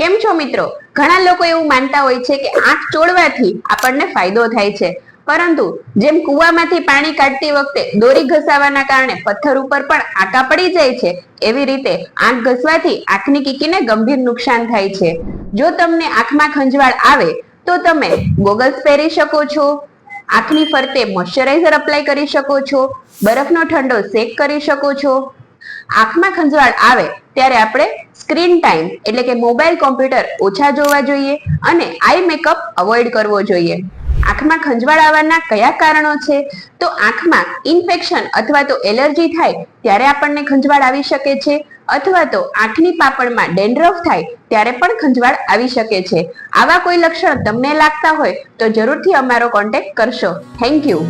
કેમ છો મિત્રો? ઘણા લોકો એવું માનતા હોય છે કે આંખ ચોળવાથી આપણને ફાયદો થાય છે. પરંતુ જેમ કૂવામાંથી પાણી કાઢતી વખતે દોરી ઘસાવાના કારણે પથ્થર ઉપર પણ આકા પડી જાય છે, એવી રીતે આંખ ઘસવાથી આંખની કીકીને ગંભીર નુકસાન થાય છે. જો તમને આંખમાં ખંજવાળ આવે, તો તમે ગોગલ્સ પહેરી શકો છો, આંખની ફરતે મોઇશ્ચરાઇઝર અપ્લાય કરી શકો છો, બરફનો ઠંડો શેક કરી શકો છો. આંખમાં ખંજવાળ આવે, ત્યારે આપણે સ્ક્રીન ટાઈમ એટલે કે મોબાઈલ કોમ્પ્યુટર ઓછા જોવા જોઈએ અને આઈ મેકઅપ અવોઇડ કરવો જોઈએ. આંખમાં ખંજવાળ આવવાના કયા કારણો છે? તો આંખમાં ઇન્ફેક્શન અથવા તો એલર્જી થાય ત્યારે આપણને ખંજવાળ આવી શકે છે અથવા તો આંખની પાપણમાં ડેન્ડ્રફ થાય ત્યારે પણ ખંજવાળ આવી શકે છે. આવા કોઈ લક્ષણ તમને લાગતા હોય તો જરૂરથી અમારો કોન્ટેક્ટ કરશો. Thank you